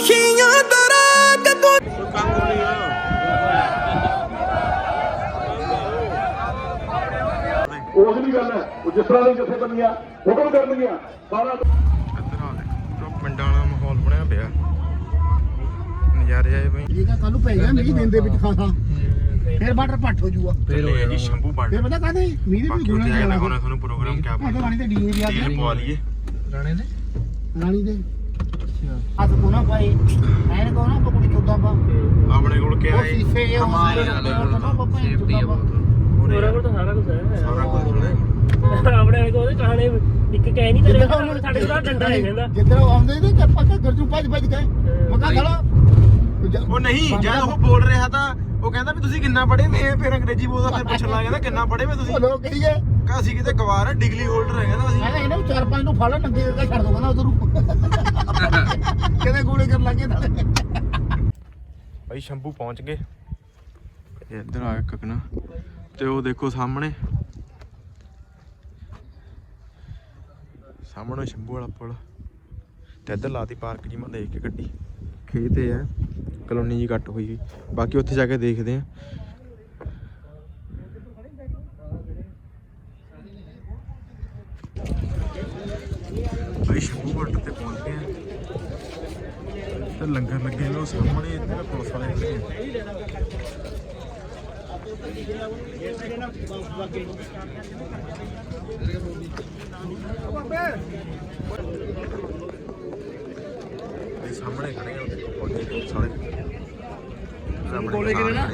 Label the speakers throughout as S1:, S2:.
S1: ਖਾਮੋਸ਼ੀਆਂ ਦਰਾਂ ਕਦੋਂ
S2: ਉਹ ਅਗਲੀ ਗੱਲ ਹੈ ਉਹ ਜਿਸ ਤਰ੍ਹਾਂ ਦੀ ਜਥੇਬੰਦੀਆਂ ਹੁਕਮ ਕਰਨਗੀਆਂ ਸਾਰਾ
S3: ਇੱਧਰ ਆ ਦੇਖੋ ਪਿੰਡਾਂ ਵਾਲਾ ਮਾਹੌਲ ਬਣਿਆ ਪਿਆ। ਨਜ਼ਾਰੇ ਆਏ ਬਈ।
S4: ਇਹ ਤਾਂ ਕੱਲ ਨੂੰ ਪੈ ਗਿਆ ਮੀਂਹ ਦਿਨ ਦੇ ਵਿੱਚ ਖਾਸਾ ਫਿਰ ਬਾਰਡਰ ਪੱਟ ਹੋ ਜੂਗਾ।
S3: ਚੱਲੇ ਆ ਜੀ ਸ਼ੰਭੂ ਬਾਰਡਰ
S4: ਫਿਰ ਪਤਾ ਕਾਹਦੇ? ਮੀਂਹ ਦੇ ਵੀ
S3: ਬਾਕੀ
S4: ਗੁਣਾ
S3: ਉੱਥੇ
S4: ਜਾਣਾ
S3: ਦਿਖਾਉਣਾ ਤੁਹਾਨੂੰ ਪ੍ਰੋਗਰਾਮ ਕਿਆ
S4: ਮੈਂ ਤਾਂ ਰਾਣੀ ਤੇ ਡੀ ਵੀ ਆ
S3: ਤੀਰ ਪਵਾ ਲਈਏ।
S5: ਰਾਣੇ ਦੇ
S4: ਰਾਣੀ ਦੇ? ਹੱਥ ਕੋ ਨਾ ਪਾਈ ਐਨ ਕੋ ਨਾ ਪਕੜੀ ਚੋਦਾ ਪਾ
S3: ਆਪਣੇ ਕੋਲ ਕਿਆ
S4: ਉਹ
S3: ਹੈ?
S4: ਸੀਸੇ ਇਹ
S5: ਹਮਾਰੇ ਵਾਲੇ ਕੋਲ ਤਾਂ safety ਆ ਬਹੁਤ।
S6: ਉਹਨਾਂ ਕੋਲ ਤਾਂ ਸਾਰਾ ਕੁਝ ਹੈ।
S3: ਸਾਰਾ ਕੁਝ ਹੋਣਾ
S6: ਆਪਣੇ ਕੋਲ ਕਹਾਣੇ ਇੱਕ ਕਹਿ ਨਹੀਂ ਤੇਰੇ ਕੋਲ ਸਾਡੇ ਕੋਲ ਡੰਡਾ ਹੈ ਕਹਿੰਦਾ
S4: ਜਿੱਦਾਂ ਉਹ ਆਉਂਦੇ ਨੇ ਕਿ ਪੱਕਾ ਗਰਜੂ ਭੱਜ ਭੱਜ ਗਏ ਮੱਕਾ ਖੜਾ
S3: ਉਹ ਨਹੀਂ ਜਦ ਉਹ ਬੋਲ ਰਿਹਾ ਤਾਂ ਉਹ ਕਹਿੰਦਾ ਵੀ ਤੁਸੀਂ ਕਿੰਨਾ ਪੜ੍ਹੇ ਮੈਂ ਫਿਰ ਅੰਗਰੇਜ਼ੀ ਬੋਲਦਾ ਫਿਰ ਪੁੱਛਣ ਲੱਗ ਕਹਿੰਦਾ ਕਿੰਨਾ ਪੜ੍ਹੇ ਵੇ ਤੁਸੀਂ?
S4: ਉਹ ਲੋਕ ਕਹੀਏ
S3: ਕਹਾ ਅਸੀਂ ਕਿਤੇ ਗਵਾਰ ਆ ਡਿਗਰੀ ਹੋਲਡਰ ਹੈ ਕਹਿੰਦਾ ਅਸੀਂ
S4: ਮੈਂ ਕਿਹਾ ਇਹਨਾਂ ਨੂੰ ਚਾਰ ਪੰਜ ਨੂੰ ਫੜ ਨੰਗੇ ਕਰਕੇ ਛੱਡ ਦੋ ਕਹਿੰਦਾ ਉਧਰ। ਨੂੰ ਕਿਹਦੇ ਗੋਲੇ ਕਰਨ ਲੱਗੇ ਨਾਲੇ?
S3: ਭਾਈ ਸ਼ੰਭੂ ਪਹੁੰਚ ਗਏ। ਇਹ ਇੱਧਰ ਆ ਗਿਆ ਕਕਨਾ ਤੇ ਉਹ ਦੇਖੋ ਸਾਹਮਣੇ। ਸਾਹਮਣੇ ਸ਼ੰਭੂ ਵਾਲਾ ਪੁਲ। ਤੇ ਇੱਧਰ ਲਾਤੀ ਪਾਰਕ ਜੀ ਮੈਂ ਦੇਖ ਕੇ ਗੱਡੀ। ਖੇਤ ਹੈ ਕਲੋਨੀ ਜੀ ਕੱਟ ਹੋਈ ਹੋਈ। ਬਾਕੀ ਉੱਥੇ ਜਾ ਕੇ ਦੇਖਦੇ ਆ। ਭਾਈ ਸ਼ੰਭੂ ਬਾਰਡਰ ਤੇ ਪਹੁੰਚ ਗਏ ਆ। ਤੇ ਲੰਗਰ ਲੱਗੇ ਨੇ ਉਹ ਸਾਹਮਣੇ ਇੱਧਰ ਪੁਲਿਸ ਵਾਲੇ ਖੜੇ ਆ ਇਹ ਸਾਹਮਣੇ ਖੜੇ ਆ ਦੇਖੋ ਫੌਜੀ ਪੁਲਿਸ ਵਾਲੇ। ਕੋਲੇ ਕਿਨੇ ਨਾ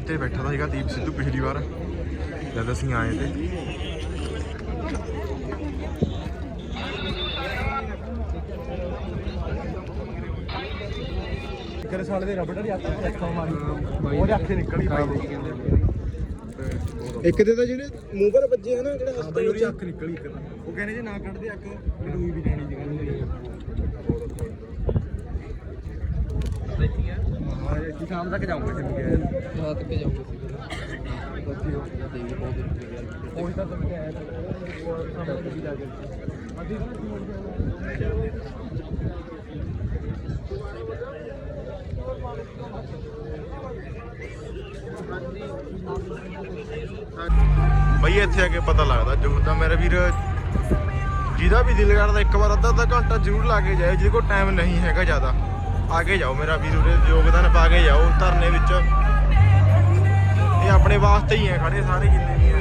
S3: ਇੱਥੇ ਬੈਠਾ ਤਾਂ ਸੀਗਾ ਦੀਪ ਸਿੱਧੂ ਪਿਛਲੀ ਵਾਰ ਜਦ ਅਸੀਂ ਆਏ ਤੇ।
S5: ਕਰੇ ਸਾਲੇ ਦੇ ਰਬੜ ਦੀ ਹੱਥ ਇੱਥੋਂ ਮਾਰੀ। ਉਹਦੇ ਅੱਖੇ ਨਿਕਲੀ ਦੇ ਕਹਿੰਦੇ
S3: ਇੱਕ ਦੇ ਤਾਂ ਜਿਹੜੇ ਮੂੰਹ ਪਰ ਵੱਜੇ ਹਨ ਜਿਹੜੇ
S5: ਬਾਈ ਉਹਦੀ ਅੱਖ ਨਿਕਲੀ ਇੱਕ ਉਹ ਕਹਿੰਦੇ ਜੇ ਨਾ ਕੱਢਦੇ ਅੱਖ ਵੀ ਦੂਈ ਵੀ ਜਾਣੀ ਜਗ੍ਹਾ ਹਾਂ ਇਹ ਸ਼ਾਮ ਤੱਕ ਜਾਊਂਗਾ ਚੱਲ ਕੇ ਰਾਤ ਤੱਕ ਜਾਊਂਗਾ ਸੀ ਉਹੀ ਤਾਂ ਤੁਮ ਆਇਆ ਤਾਂ ਸਾਹਮਣੇ ਵੀ ਜਾ ਕੇ
S3: ਬਈ ਇੱਥੇ ਆ ਕੇ ਪਤਾ ਲੱਗਦਾ ਜੋ ਤਾਂ ਮੇਰੇ ਵੀਰ ਜਿਹਦਾ ਵੀ ਦਿਲ ਕਰਦਾ ਇੱਕ ਵਾਰ ਅੱਧਾ ਅੱਧਾ ਘੰਟਾ ਜ਼ਰੂਰ ਲਾ ਕੇ ਜਾਏ ਜਿਹਦੇ ਕੋਲ ਟਾਈਮ ਨਹੀਂ ਹੈਗਾ ਜ਼ਿਆਦਾ। ਆ ਕੇ ਜਾਓ ਮੇਰਾ ਵੀਰ ਉਰੇ ਯੋਗਦਾਨ ਪਾ ਕੇ ਜਾਓ, ਧਰਨੇ ਵਿੱਚ। ਇਹ ਆਪਣੇ ਵਾਸਤੇ ਹੀ ਹੈ, ਖੜੇ ਸਾਰੇ ਜਿੰਨੇ ਵੀ ਹੈ।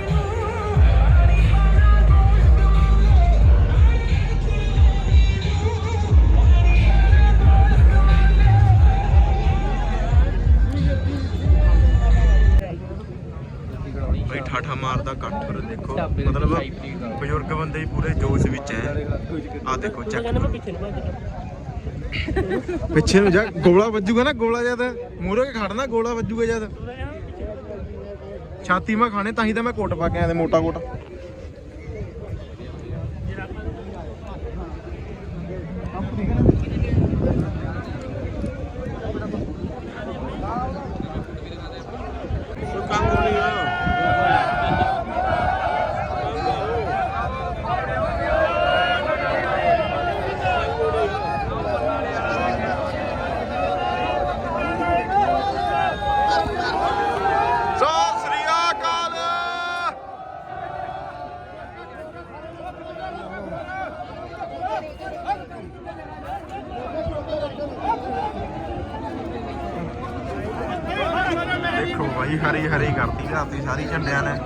S3: ਬਈ ਠਾਠਾ ਮਾਰਦਾ ਇਕੱਠ ਦੇਖੋ। ਮਤਲਬ ਬਜ਼ੁਰਗ ਬੰਦੇ ਹੀ ਪੂਰੇ ਜੋਸ਼ ਵਿੱਚ ਹੈ। ਆ ਦੇਖੋ ਚੱਕ
S6: ਪਿੱਛੇ ਨੂੰ
S3: ਜਾ, ਗੋਲਾ ਵੱਜੂਗਾ ਨਾ, ਗੋਲਾ ਜਦ। ਮੂਹਰੇ ਕੇ ਖੜਨਾ, ਗੋਲਾ ਵੱਜੂਗਾ ਜਦ। ਛਾਤੀ ਮਾ ਖਾਣੇ, ਤਾਂ ਹੀ ਤਾਂ ਮੈਂ ਕੋਟ ਪਾ ਕੇ ਆਇਆ ਤੇ ਮੋਟਾ ਕੋਟ। ਸਤਿ ਸ੍ਰੀ ਅਕਾਲ ਦੇਖੋ ਭਾਈ ਹਰੀ ਹਰੀ ਕਰਾਤੀ ਸਾਰੀ ਝੰਡਿਆਂ ਨੇ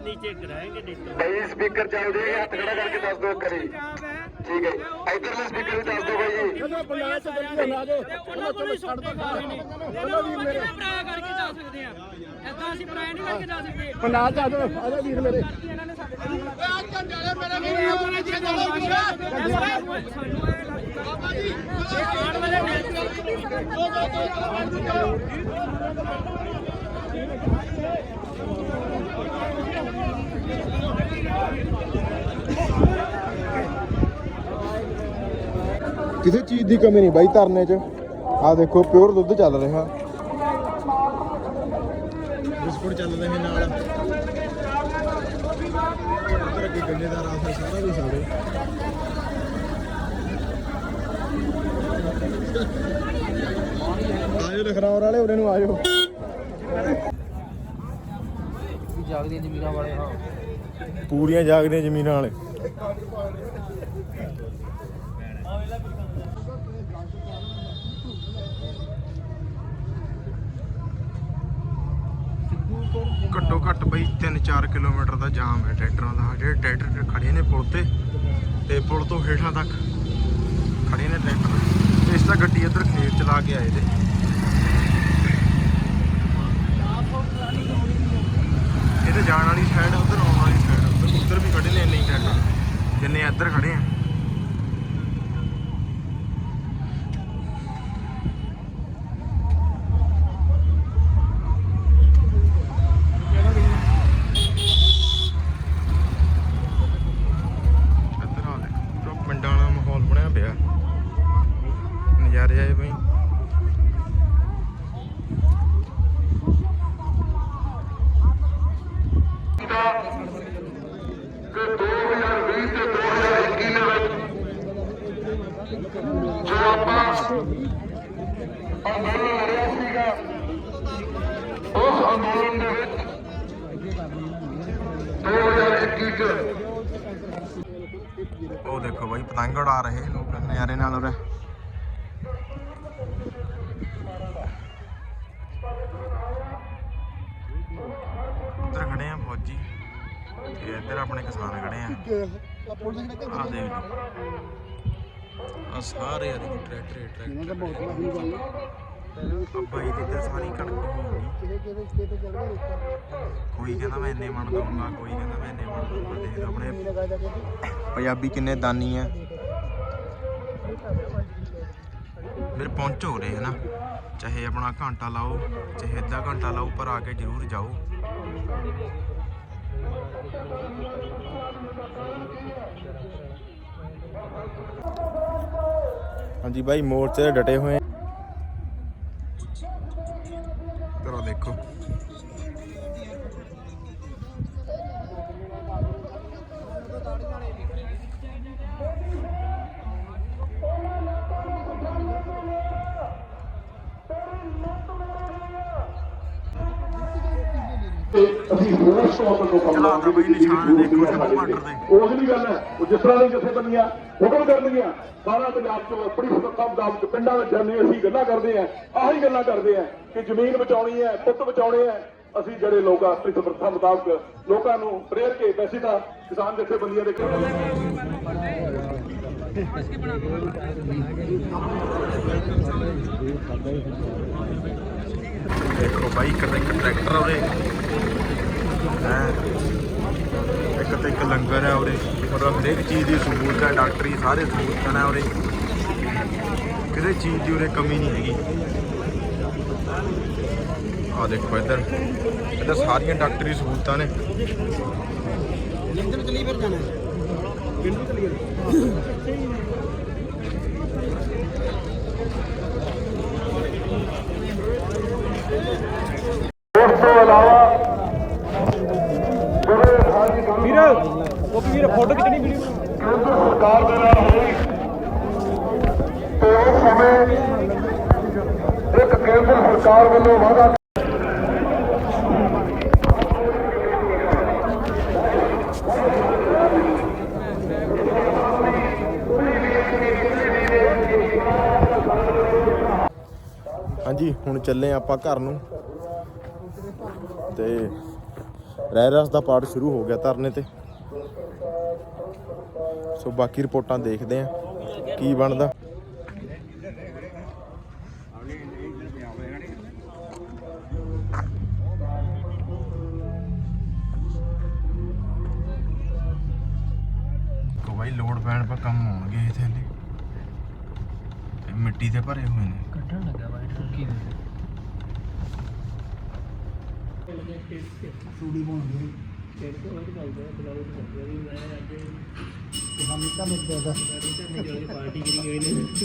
S6: ਨੀਚੇ ਕਰਾਏਗੇ
S2: ਨਹੀਂ ਸਪੀਕਰ ਚੱਲ ਰਹੀ ਹੈ ਹੱਥ ਖੜਾ ਕਰਕੇ ਦੱਸ ਦਿਓ ਕਰੀ ਠੀਕ ਹੈ ਇਧਰਲੇ ਸਪੀਕਰ ਵੀ ਦੱਸ ਦਿਓ ਬਾਈ ਜੀ।
S4: ਚਲੋ ਪੰਜਾਬ ਤੋਂ ਜਲਦੀ ਬਣਾ ਦਿਓ। ਚਲੋ ਚਲੋ ਛੱਡ ਦੋ ਚਲੋ ਵੀ ਮੇਰੇ
S7: ਬਣਾ ਕਰਕੇ ਜਾ ਸਕਦੇ ਆ? ਐਦਾਂ ਅਸੀਂ ਬਣਾ ਨਹੀਂ ਕਰਕੇ ਜਾ ਸਕਦੇ।
S4: ਪੰਜਾਬ ਜਾ ਦਿਓ ਆ ਜਾ ਵੀਰ ਮੇਰੇ।
S7: ਇਹਨਾਂ ਨੇ ਸਾਡੇ ਨਾਲ ਆ ਝੰਡੇ ਵਾਲੇ ਮੇਰੇ ਵੀਰ ਨੂੰ ਜਿੱਦਾਂ ਸਾਨੂੰ
S3: ਕਿਸੇ ਚੀਜ਼ ਦੀ ਕਮੀ ਨਹੀਂ ਬਾਈ, ਧਰਨੇ 'ਚ। ਆ ਦੇਖੋ ਪਿਓਰ ਦੁੱਧ ਚੱਲ ਰਿਹਾ। ਬਿਸਕੁਟ ਚੱਲ ਰਹੇ ਨਾਲ। ਉੱਧਰ ਅੱਗੇ ਗੰਨੇ ਦਾ ਰਸ ਸਾਰਾ ਵੀ ਸਾਰੇ ਆਜੋ ਲਖਨੌਰ ਵਾਲੇ ਉਰੇ ਨੂੰ ਆਜੋ
S5: ਜਾਗਦੀਆਂ ਜ਼ਮੀਨਾਂ ਵਾਲੇ ਹਾਂ।
S3: ਪੂਰੀਆਂ ਜਾਗਦੀਆਂ ਜ਼ਮੀਨਾਂ ਵਾਲੇ। ਘੱਟੋ ਘੱਟ ਬਈ 3-4 ਕਿਲੋਮੀਟਰ ਦਾ ਜਾਮ ਹੈ ਟਰੈਕਟਰਾਂ ਦਾ। ਜਿਹੜੇ ਟਰੈਕਟਰ ਖੜੇ ਨੇ ਪੁਲ ਤੇ ਤੇ ਪੁਲ ਤੋਂ ਹੇਠਾਂ ਤੱਕ ਖੜੇ ਨੇ ਟਰੈਕਟਰ। ਤੇ ਗੱਡੀ ਇੱਧਰ ਖੇਤ ਚਲਾ ਕੇ ਆਏ ਤੇ ਇਹਦੇ ਜਾਣ ਵਾਲੀ ਸਾਈਡ ਉਧਰ ਆਉਣ ਵਾਲੀ ਸਾਈਡ ਉਧਰ ਵੀ ਖੜੇ ਨੇ, ਇੰਨੇ ਹੀ ਟਰੈਕਟਰ ਜਿੰਨੇ ਇੱਧਰ ਖੜੇ ਆ।
S2: ਜੋ ਆਪਾਂ ਅੰਦੋਲਨ ਲੜਿਆ ਸੀਗਾ ਉਸ ਅੰਦੋਲਨ ਦੇ ਵਿੱਚ 2021 ਚ
S3: ਉਹ ਦੇਖੋ ਬਾਈ ਪਤੰਗ ਉਡਾ ਰਹੇ ਲੋਕ ਨਜ਼ਾਰੇ ਨਾਲ ਉਰੇ। ਉੱਧਰ ਖੜੇ ਆ ਫੌਜੀ। ਤੇ ਇੱਧਰ ਆਪਣੇ ਕਿਸਾਨ ਖੜੇ ਆ। ਆ ਦੇਖ ਲਓ। ਆ ਸਾਰੇ ਆ ਦੇਖੋ ਟਰੈਕਟਰ ਹੀ ਟਰੈਕਟਰ। ਆ। ਬਾਈ ਦੀ ਤੇ ਸਾਰੀ ਕਣਕ ਕੋਈ ਕਹਿੰਦਾ ਮੈਂ ਇੰਨੇ ਮਣ ਦਊਂਗਾ ਕੋਈ ਕਹਿੰਦਾ ਮੈਂ ਇੰਨੇ ਮਣ ਦਊਂਗਾ ਦੇਖ ਆਪਣੇ। ਪੰਜਾਬੀ ਕਿੰਨੇ ਦਾਨੀ ਆ। ਮੇਰੇ ਪਹੁੰਚ ਹੋ ਰਹੇ ਹਨਾ। ਚਾਹੇ ਆਪਣਾ ਘੰਟਾ ਲਾਓ ਚਾਹੇ ਅੱਧਾ ਘੰਟਾ ਲਾਓ ਪਰ ਆ ਕੇ ਜ਼ਰੂਰ ਜਾਓ। ਹਾਂਜੀ ਬਾਈ ਮੋਰਚੇ ਤੇ ਡਟੇ ਹੋਏ
S2: ਅਸੀਂ ਹੋਰ ਸਟਾਪ ਤੋਂ ਕੰਮ
S3: ਤਾਂ ਬਈ ਨਿਸ਼ਾਨ ਦੇਖੋ ਬਾਰਡਰ ਦੇ।
S2: ਉਹ ਜਿਹੜੀ ਗੱਲ ਹੈ ਉਹ ਜਿਸ ਤਰ੍ਹਾਂ ਦੀ ਜਥੇਬੰਦੀਆਂ ਹੁਕਮ ਕਰਨਗੀਆਂ ਸਾਰਾ ਪੰਜਾਬ ਤੋਂ ਆਪਣੀ ਸੁਰੱਖਿਆ ਮੁਤਾਬਕ ਪਿੰਡਾਂ ਵਿੱਚ ਜਾਂਦੇ ਅਸੀਂ ਗੱਲਾਂ ਕਰਦੇ ਆ ਆਹੀ ਗੱਲਾਂ ਕਰਦੇ ਆ ਕਿ ਜ਼ਮੀਨ ਬਚਾਉਣੀ ਹੈ ਪੁੱਤ ਬਚਾਉਣੇ ਆ ਅਸੀਂ ਜਿਹੜੇ ਲੋਕ ਆਪਣੀ ਸਮਰੱਥਾ ਮੁਤਾਬਕ ਲੋਕਾਂ ਨੂੰ ਪ੍ਰੇਰ ਕੇ ਵੈਸੇ ਤਾਂ ਕਿਸਾਨ ਜਥੇਬੰਦੀਆਂ ਦੇ
S3: ਦੇਖੋ ਬਾਈ ਇੱਕ ਤਾਂ ਇੱਕ ਟਰੈਕਟਰ ਆ ਉਰੇ। ਹੈ? ਇੱਕ ਤੇ ਇੱਕ ਲੰਗਰ ਹੈ ਉਰੇ। ਔਰ ਹਰੇਕ ਚੀਜ਼ ਦੀ ਸਹੂਲਤ ਹੈ ਡਾਕਟਰੀ ਸਾਰੇ ਸਹੂਲਤਾਂ ਨੇ ਉਰੇ। ਕਿਸੇ ਚੀਜ਼ ਦੀ ਉਰੇ ਕਮੀ ਨਹੀਂ ਹੈਗੀ। ਆ ਦੇਖੋ ਇੱਧਰ। ਇੱਧਰ ਸਾਰੀਆਂ ਡਾਕਟਰੀ ਸਹੂਲਤਾਂ ਨੇ।
S2: ਉਸ ਸਰਕਾਰ ਵੱਲੋਂ ਵਾਅਦਾ
S3: ਹਾਂਜੀ, ਹੁਣ ਚੱਲੇ ਆਪਾਂ ਘਰ ਨੂੰ। ਤੇ ਰਹਿ ਰਸ ਦਾ ਪਾਠ ਸ਼ੁਰੂ ਹੋ ਗਿਆ ਧਰਨੇ ਤੇ। ਸੋ ਬਾਕੀ ਰਿਪੋਰਟਾਂ ਦੇਖਦੇ ਆਂ ਕੀ ਬਣਦਾ। ਭਾਈ ਲੋਡ ਪੈਣ ਪਰ ਕੰਮ ਹੋਣਗੇ ਇਹ ਥੱਲੇ ਇਹ ਮਿੱਟੀ ਤੇ ਭਰੇ ਹੋਏ ਨੇ।
S5: ਕੱਢਣ ਲੱਗਾ ਬਾਈ ਠੁੱਕੀ ਦੇ
S4: ਸੂੜੀ ਪਾਉਂਦੀ
S6: ਪਾਰਟੀ
S4: ਸਾਨੂੰ ਤਾਂ ਮਿਲਦਾ
S6: ਕਰੀ ਗਏ ਨੇ।